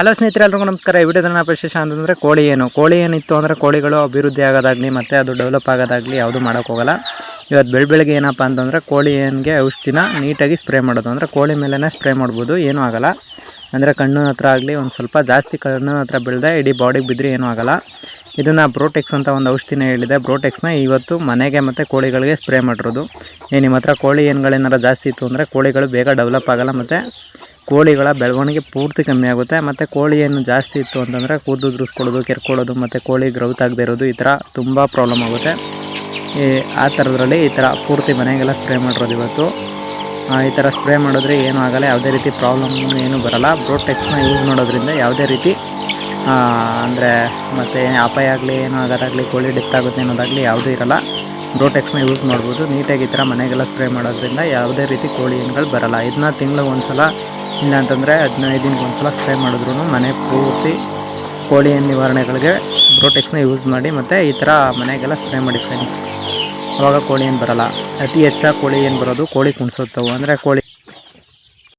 Hello ಸ್ನೇಹಿತರೆ, ಎಲ್ರಿಗೂ ನಮಸ್ಕಾರ. ಈ ವಿಡಿಯೋದಲ್ಲಿ ವಿಶೇಷ ಅಂತಂದರೆ ಕೋಳಿ ಏನು? ಕೋಳಿ ಏನಿತ್ತು ಅಂದರೆ ಕೋಳಿಗಳು ಅಭಿವೃದ್ಧಿ ಆಗೋದಾಗಲಿ ಮತ್ತು ಅದು ಡೆವಲಪ್ ಆಗೋದಾಗಲಿ ಯಾವುದು ಮಾಡೋಕ್ಕೋಗಲ್ಲ ಇವತ್ತು ಬೆಳ ಬೆಳಗ್ಗೆ ಏನಪ್ಪ ಅಂತಂದರೆ ಕೋಳಿ ಏನಿಗೆ ಔಷಧಿನ ನೀಟಾಗಿ ಸ್ಪ್ರೇ ಮಾಡೋದು. ಅಂದರೆ ಕೋಳಿ ಮೇಲೇ ಸ್ಪ್ರೇ ಮಾಡ್ಬೋದು, ಏನೂ ಆಗಲ್ಲ. ಅಂದರೆ ಕಣ್ಣಿನ ಹತ್ರ ಆಗಲಿ, ಒಂದು ಸ್ವಲ್ಪ ಜಾಸ್ತಿ ಕಣ್ಣಿನ ಹತ್ರ ಬೆಳೆದೆ ಇಡೀ ಬಾಡಿಗೆ ಬಿದ್ದರೆ ಏನೂ ಆಗಲ್ಲ. ಇದನ್ನು ಬ್ರೋಟೆಕ್ಸ್ ಅಂತ ಒಂದು ಔಷಧಿನ ಹೇಳಿದೆ. ಬ್ರೋಟೆಕ್ಸ್ನ ಇವತ್ತು ಮನೆಗೆ ಮತ್ತು ಕೋಳಿಗಳಿಗೆ ಸ್ಪ್ರೇ ಮಾಡಿರೋದು. ಏ ನಿಮ್ಮ ಹತ್ರ ಕೋಳಿ ಏನುಗಳೇನಾರ ಜಾಸ್ತಿ ಇತ್ತು ಅಂದರೆ ಕೋಳಿಗಳು ಬೇಗ ಡೆವಲಪ್ ಆಗಲ್ಲ ಮತ್ತು ಕೋಳಿಗಳ ಬೆಳವಣಿಗೆ ಪೂರ್ತಿ ಕಮ್ಮಿ ಆಗುತ್ತೆ. ಮತ್ತು ಕೋಳಿ ಏನು ಜಾಸ್ತಿ ಇತ್ತು ಅಂತಂದರೆ ಕೂದಲು ಉದುರಿಸ್ಕೊಳ್ಳೋದು, ಕೆರ್ಕೊಳ್ಳೋದು, ಮತ್ತು ಕೋಳಿ ಗ್ರೌತ್ ಆಗದೆ ಇರೋದು ಈ ಥರ ತುಂಬ ಪ್ರಾಬ್ಲಮ್ ಆಗುತ್ತೆ. ಈ, ಆ ಥರದ್ರಲ್ಲಿ ಈ ಥರ ಪೂರ್ತಿ ಮನೆಗೆಲ್ಲ ಸ್ಪ್ರೇ ಮಾಡಿರೋದು ಇವತ್ತು. ಈ ಥರ ಸ್ಪ್ರೇ ಮಾಡಿದ್ರೆ ಏನೂ ಆಗಲ್ಲ, ಯಾವುದೇ ರೀತಿ ಪ್ರಾಬ್ಲಮ್ ಏನೂ ಬರಲ್ಲ. ಬ್ರೋಟೆಕ್ಸ್ನ ಯೂಸ್ ಮಾಡೋದ್ರಿಂದ ಯಾವುದೇ ರೀತಿ ಅಂದರೆ ಮತ್ತು ಅಪಾಯ ಆಗಲಿ, ಏನೋ ಆಗೋದಾಗಲಿ ಕೋಳಿ ಡೆತ್ ಆಗುತ್ತೆ ಅನ್ನೋದಾಗಲಿ ಯಾವುದೂ ಇರಲ್ಲ. ಬ್ರೋಟೆಕ್ಸ್ನ ಯೂಸ್ ಮಾಡ್ಬೋದು. ನೀಟಾಗಿ ಈ ಥರ ಮನೆಗೆಲ್ಲ ಸ್ಪ್ರೇ ಮಾಡೋದ್ರಿಂದ ಯಾವುದೇ ರೀತಿ ಕೋಳಿ ಏನುಗಳು ಬರಲ್ಲ. ಇದನ್ನ ತಿಂಗ್ಳಿಗೆ ಒಂದು ಸಲ ಇಲ್ಲ ಅಂತಂದರೆ ಹದಿನೈದು ದಿನಕ್ಕೆ ಒಂದು ಸಲ ಸ್ಪ್ರೇ ಮಾಡಿದ್ರು ಮನೆ ಪೂರ್ತಿ ಕೋಳಿ ಏನ್ ನಿವಾರಣೆಗಳಿಗೆ ಬ್ರೋಟೆಕ್ಸ್ನ ಯೂಸ್ ಮಾಡಿ ಮತ್ತು ಈ ಥರ ಮನೆಗೆಲ್ಲ ಸ್ಪ್ರೇ ಮಾಡಿ ಫ್ರೆಂಡ್ಸ್ ಅವಾಗ ಕೋಳಿ ಏನು ಬರಲ್ಲ. ಅತಿ ಹೆಚ್ಚಾಗಿ ಕೋಳಿ ಏನು ಬರೋದು ಕೋಳಿ ಕುಣಿಸುತ್ತವು. ಅಂದರೆ ಕೋಳಿ